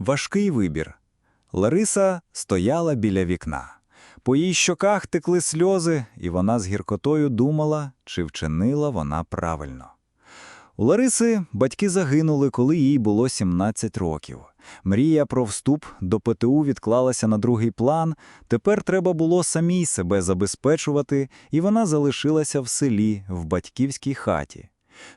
важкий вибір. Лариса стояла біля вікна. По її щоках текли сльози, і вона з гіркотою думала, чи вчинила вона правильно. У Лариси батьки загинули, коли їй було 17 років. Мрія про вступ до ПТУ відклалася на другий план, тепер треба було самій себе забезпечувати, і вона залишилася в селі, в батьківській хаті.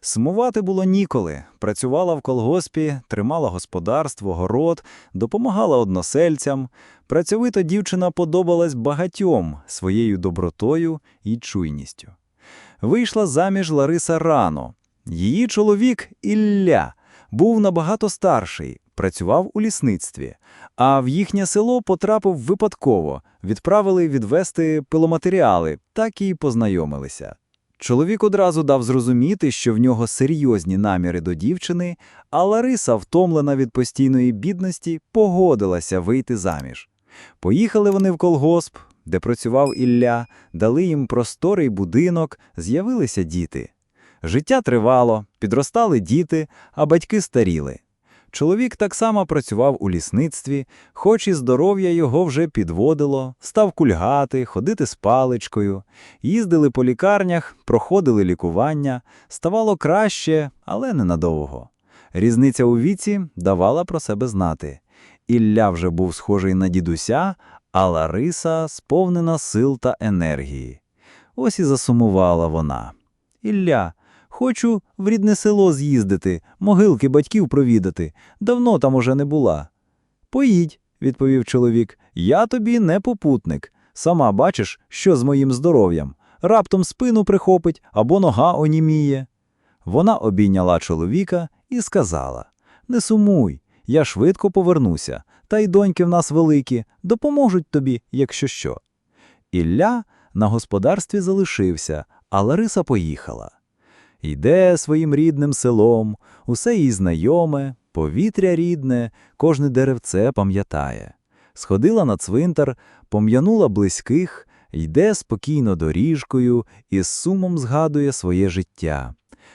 Сумувати було ніколи. Працювала в колгоспі, тримала господарство, город, допомагала односельцям. Працьовита дівчина подобалась багатьом своєю добротою і чуйністю. Вийшла заміж Лариса рано. Її чоловік Ілля був набагато старший, працював у лісництві, а в їхнє село потрапив випадково, відправили відвести пиломатеріали, так і познайомилися. Чоловік одразу дав зрозуміти, що в нього серйозні наміри до дівчини, а Лариса, втомлена від постійної бідності, погодилася вийти заміж. Поїхали вони в колгосп, де працював Ілля, дали їм просторий будинок, з'явилися діти. Життя тривало, підростали діти, а батьки старіли. Чоловік так само працював у лісництві, хоч і здоров'я його вже підводило, став кульгати, ходити з паличкою, їздили по лікарнях, проходили лікування, ставало краще, але ненадовго. Різниця у віці давала про себе знати. Ілля вже був схожий на дідуся, а Лариса сповнена сил та енергії. Ось і засумувала вона. Ілля, хочу в рідне село з'їздити, могилки батьків провідати. Давно там уже не була. Поїдь, відповів чоловік, я тобі не попутник. Сама бачиш, що з моїм здоров'ям. Раптом спину прихопить або нога оніміє. Вона обійняла чоловіка і сказала: Не сумуй, я швидко повернуся, та й доньки в нас великі, допоможуть тобі, якщо що. Ілля на господарстві залишився, а Лариса поїхала. Йде своїм рідним селом, усе їй знайоме, повітря рідне, кожне деревце пам'ятає. Сходила на цвинтар, пом'янула близьких, йде спокійно доріжкою і з сумом згадує своє життя.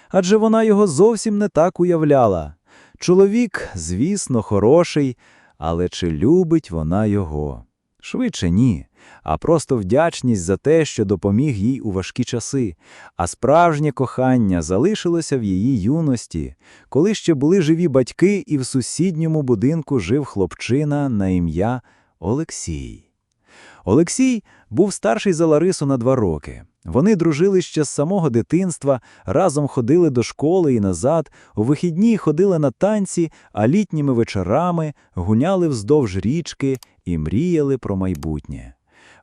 Адже вона його зовсім не так уявляла. Чоловік, звісно, хороший, але чи любить вона його? Швидше ні, а просто вдячність за те, що допоміг їй у важкі часи, а справжнє кохання залишилося в її юності, коли ще були живі батьки, і в сусідньому будинку жив хлопчина на ім'я Олексій. Олексій був старший за Ларису на два роки. Вони дружили ще з самого дитинства, разом ходили до школи і назад, у вихідні ходили на танці, а літніми вечорами гуняли вздовж річки і мріяли про майбутнє.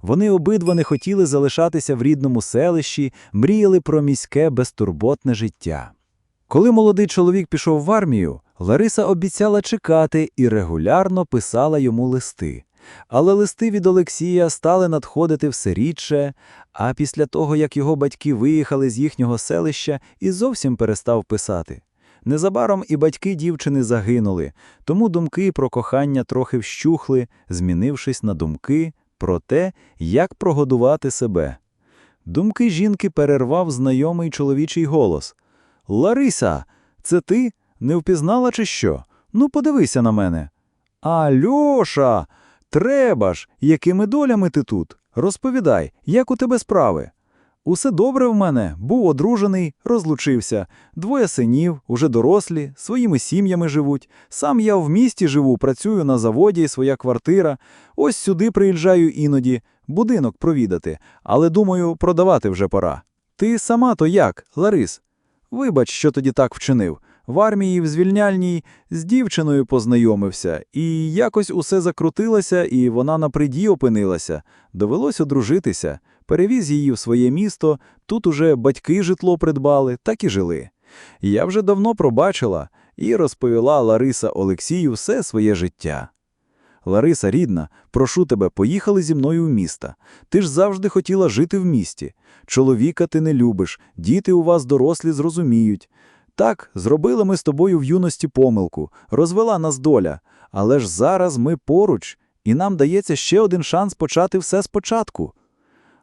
Вони обидва не хотіли залишатися в рідному селищі, мріяли про міське безтурботне життя. Коли молодий чоловік пішов в армію, Лариса обіцяла чекати і регулярно писала йому листи. Але листи від Олексія стали надходити все рідше, а після того, як його батьки виїхали з їхнього селища, і зовсім перестав писати. Незабаром і батьки дівчини загинули, тому думки про кохання трохи вщухли, змінившись на думки про те, як прогодувати себе. Думки жінки перервав знайомий чоловічий голос. Лариса, це ти? Не впізнала чи що? Ну, подивися на мене. Альоша! Треба ж, якими долями ти тут? Розповідай, як у тебе справи? Усе добре в мене, був одружений, розлучився. Двоє синів, уже дорослі, своїми сім'ями живуть. Сам я в місті живу, працюю на заводі, своя квартира. Ось сюди приїжджаю іноді, будинок провідати, але думаю, продавати вже пора. Ти сама то як, Ларис? Вибач, що тоді так вчинив. В армії в звільняльній з дівчиною познайомився, і якось усе закрутилося, і вона на приді опинилася. Довелось одружитися, перевіз її в своє місто, тут уже батьки житло придбали, так і жили. Я вже давно пробачила і розповіла Лариса Олексію все своє життя. Лариса, рідна, прошу тебе, поїхали зі мною в місто. Ти ж завжди хотіла жити в місті. Чоловіка ти не любиш, діти у вас дорослі зрозуміють. Так, зробили ми з тобою в юності помилку, розвела нас доля, але ж зараз ми поруч, і нам дається ще один шанс почати все спочатку.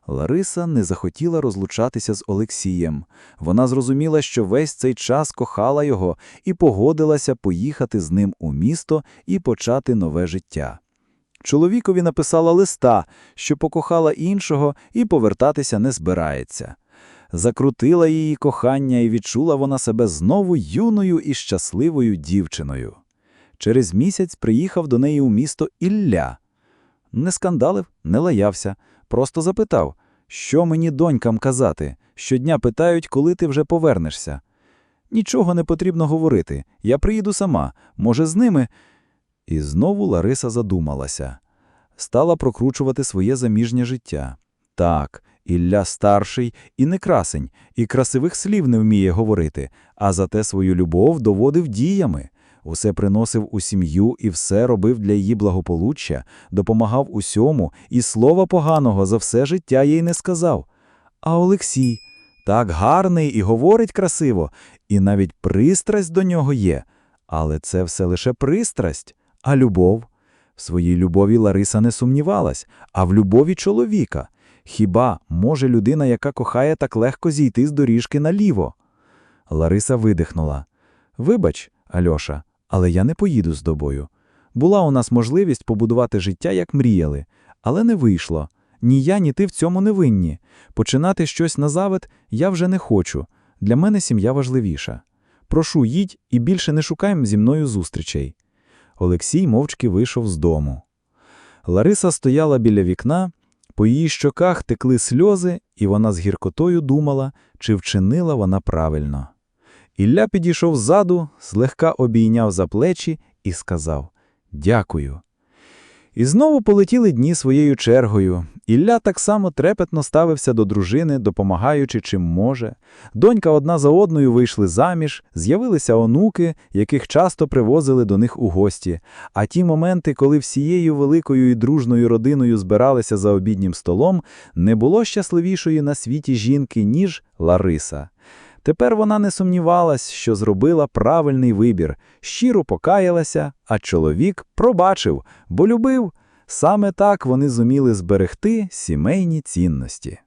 Лариса не захотіла розлучатися з Олексієм. Вона зрозуміла, що весь цей час кохала його і погодилася поїхати з ним у місто і почати нове життя. Чоловікові написала листа, що покохала іншого і повертатися не збирається. Закрутила її кохання і відчула вона себе знову юною і щасливою дівчиною. Через місяць приїхав до неї у місто Ілля. Не скандалив, не лаявся, просто запитав, що мені донькам казати. Щодня питають, коли ти вже повернешся. Нічого не потрібно говорити, я приїду сама, може, з ними. І знову Лариса задумалася. Стала прокручувати своє заміжнє життя. Так, Ілля старший і не красень, і красивих слів не вміє говорити, а зате свою любов доводив діями. Усе приносив у сім'ю і все робив для її благополуччя, допомагав усьому, і слова поганого за все життя їй не сказав. А Олексій так гарний і говорить красиво, і навіть пристрасть до нього є. Але це все лише пристрасть, а любов. В своїй любові Лариса не сумнівалась, а в любові чоловіка. Хіба може людина, яка кохає, так легко зійти з доріжки наліво? Лариса видихнула. Вибач, Альоша, але я не поїду з тобою. Була у нас можливість побудувати життя, як мріяли, але не вийшло. Ні я, ні ти в цьому не винні. Починати щось назавид я вже не хочу. Для мене сім'я важливіша. Прошу, їдь і більше не шукаємо зі мною зустрічей. Олексій мовчки вийшов з дому. Лариса стояла біля вікна, по її щоках текли сльози, і вона з гіркотою думала, чи вчинила вона правильно. Ілля підійшов ззаду, злегка обійняв за плечі і сказав «Дякую». І знову полетіли дні своєю чергою. Ілля так само трепетно ставився до дружини, допомагаючи чим може. Донька одна за одною вийшли заміж, з'явилися онуки, яких часто привозили до них у гості. А ті моменти, коли всією великою і дружною родиною збиралися за обіднім столом, не було щасливішої на світі жінки, ніж Лариса. Тепер вона не сумнівалась, що зробила правильний вибір, щиро покаялася, а чоловік пробачив, бо любив. Саме так вони зуміли зберегти сімейні цінності.